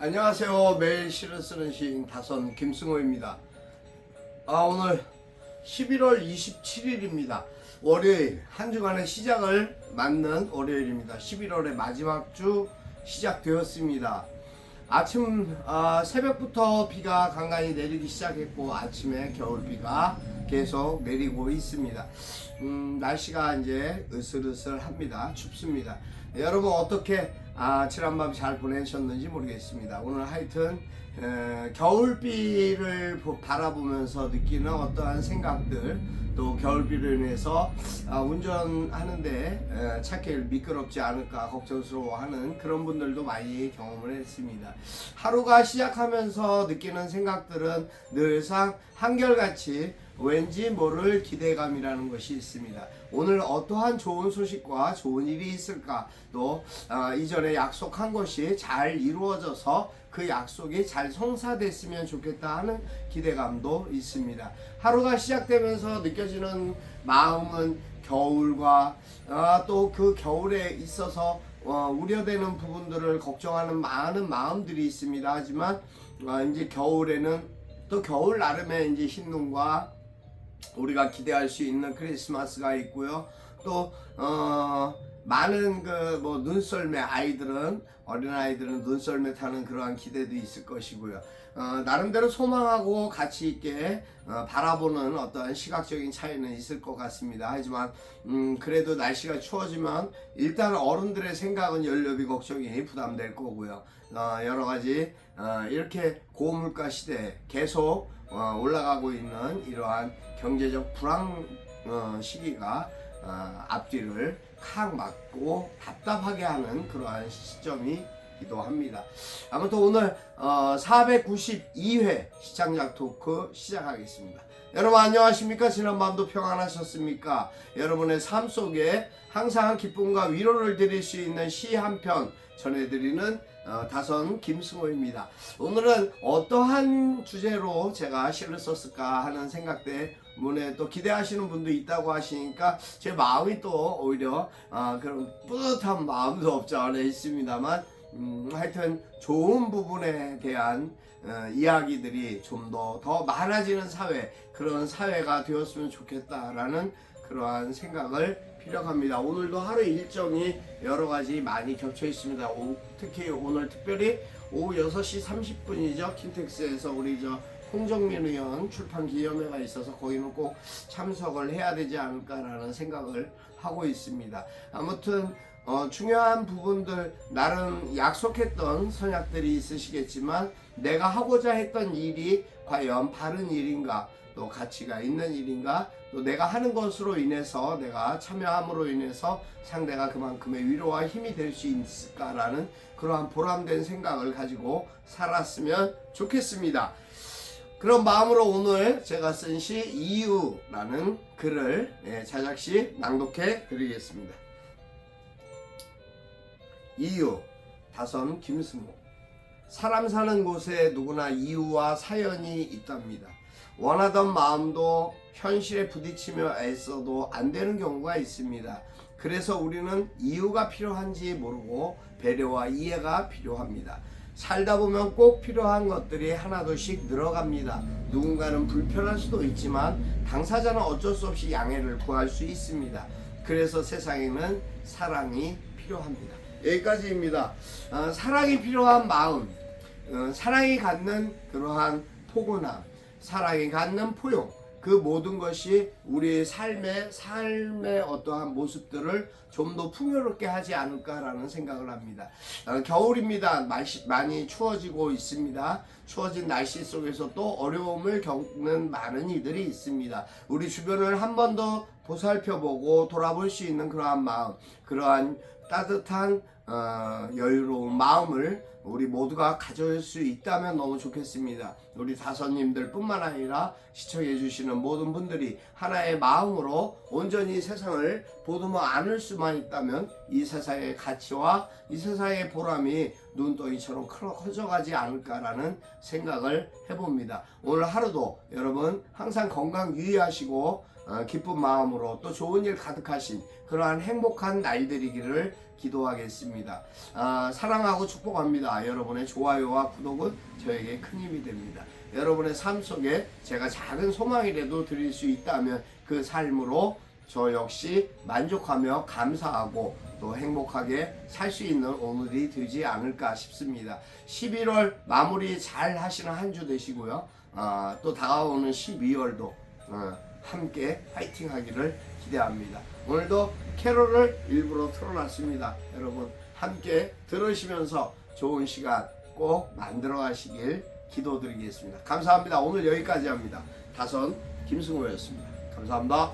안녕하세요. 매일 시를 쓰는 시인 다선 김승호입니다. 아 오늘 11월 27일입니다. 월요일 한 주간의 시작을 맞는 월요일입니다. 11월의 마지막 주 시작되었습니다. 아침 아, 새벽부터 비가 간간히 내리기 시작했고 아침에 겨울비가 계속 내리고 있습니다. 음, 날씨가 이제 으슬으슬합니다. 춥습니다. 여러분 어떻게 아, 지난밤 잘 보내셨는지 모르겠습니다. 오늘 하여튼 에, 겨울비를 보- 바라보면서 느끼는 어떠한 생각들 또 겨울비로 인해서 아, 운전하는데 에, 차길 미끄럽지 않을까 걱정스러워하는 그런 분들도 많이 경험을 했습니다. 하루가 시작하면서 느끼는 생각들은 늘상 한결같이 왠지 모를 기대감이라는 것이 있습니다. 오늘 어떠한 좋은 소식과 좋은 일이 있을까? 또 아, 이전에 약속한 것이 잘 이루어져서 그 약속이 잘 성사됐으면 좋겠다 하는 기대감도 있습니다. 하루가 시작되면서 느껴지는 마음은 겨울과 아, 또그 겨울에 있어서 어, 우려되는 부분들을 걱정하는 많은 마음들이 있습니다. 하지만 아, 이제 겨울에는 또 겨울 나름의 이제 흰눈과 우리가 기대할 수 있는 크리스마스가 있고요. 또 어, 많은 그 뭐 눈썰매 아이들은 어린 아이들은 눈썰매 타는 그러한 기대도 있을 것이고요. 어, 나름대로 소망하고 가치 있게 어, 바라보는 어떤 시각적인 차이는 있을 것 같습니다. 하지만 음, 그래도 날씨가 추워지면 일단 어른들의 생각은 연료비 걱정이 부담될 거고요. 어, 여러 가지 어, 이렇게 고물가 시대에 계속 어, 올라가고 있는 이러한 경제적 불황 어, 시기가 어, 앞뒤를 칵 막고 답답하게 하는 그러한 시점이 기도 합니다. 아무튼 오늘 어, 492회 시청자 토크 시작하겠습니다. 여러분 안녕하십니까? 지난밤도 평안하셨습니까? 여러분의 삶 속에 항상 기쁨과 위로를 드릴 수 있는 시 한 편 전해드리는 어, 다선 김승호입니다. 오늘은 어떠한 주제로 제가 시를 썼을까 하는 생각 때문에 또 기대하시는 분도 있다고 하시니까 제 마음이 또 오히려 아, 그런 뿌듯한 마음도 없지 않아 있습니다만 음, 하여튼 좋은 부분에 대한 어, 이야기들이 좀더더 많아지는 사회 그런 사회가 되었으면 좋겠다라는 그러한 생각을 피력합니다. 오늘도 하루 일정이 여러 가지 많이 겹쳐 있습니다. 오- 특히 오늘 특별히 오후 6시 30분이죠. 킨텍스에서 우리 저 홍정민 의원 출판 기념회가 있어서 거기는 꼭 참석을 해야 되지 않을까라는 생각을 하고 있습니다. 아무튼 어, 중요한 부분들 나름 약속했던 선약들이 있으시겠지만 내가 하고자 했던 일이 과연 바른 일인가 또 가치가 있는 일인가 또 내가 하는 것으로 인해서 내가 참여함으로 인해서 상대가 그만큼의 위로와 힘이 될 수 있을까라는 그러한 보람된 생각을 가지고 살았으면 좋겠습니다. 그런 마음으로 오늘 제가 쓴 시 이유라는 글을 예, 자작시 낭독해 드리겠습니다. 이유 다선 김승호 사람 사는 곳에 누구나 이유와 사연이 있답니다. 원하던 마음도 현실에 부딪히며 애써도 안 되는 경우가 있습니다. 그래서 우리는 이유가 필요한지 모르고 배려와 이해가 필요합니다. 살다 보면 꼭 필요한 것들이 하나둘씩 늘어갑니다. 누군가는 불편할 수도 있지만 당사자는 어쩔 수 없이 양해를 구할 수 있습니다. 그래서 세상에는 사랑이 필요합니다. 여기까지입니다. 어, 사랑이 필요한 마음, 어, 사랑이 갖는 그러한 포근함, 사랑이 갖는 포용, 그 모든 것이 우리의 삶의 삶의 어떠한 모습들을 좀 더 풍요롭게 하지 않을까라는 생각을 합니다. 어, 겨울입니다. 날씨 많이 추워지고 있습니다. 추워진 날씨 속에서 또 어려움을 겪는 많은 이들이 있습니다. 우리 주변을 한 번 더 보살펴보고 돌아볼 수 있는 그러한 마음, 그러한 따뜻한 어, 여유로운 마음을 우리 모두가 가질 수 있다면 너무 좋겠습니다. 우리 다선님들 뿐만 아니라 시청해 주시는 모든 분들이 하나의 마음으로 온전히 세상을 보듬어 안을 수만 있다면 이 세상의 가치와 이 세상의 보람이 눈덩이처럼 커- 커져가지 않을까라는 생각을 해봅니다. 오늘 하루도 여러분 항상 건강 유의하시고 어, 기쁜 마음으로 또 좋은 일 가득하신 그러한 행복한 날들이기를 기도하겠습니다. 아, 사랑하고 축복합니다. 아, 여러분의 좋아요와 구독은 저에게 큰 힘이 됩니다. 여러분의 삶 속에 제가 작은 소망이라도 드릴 수 있다면 그 삶으로 저 역시 만족하며 감사하고 또 행복하게 살 수 있는 오늘이 되지 않을까 싶습니다. 11월 마무리 잘 하시는 한 주 되시고요. 아, 또 다가오는 12월도 어, 함께 파이팅 하기를 기대합니다. 오늘도 캐롤을 일부러 틀어놨습니다. 여러분 함께 들으시면서 좋은 시간 꼭 만들어 가시길 기도드리겠습니다. 감사합니다. 오늘 여기까지 합니다. 다선 김승호였습니다. 감사합니다.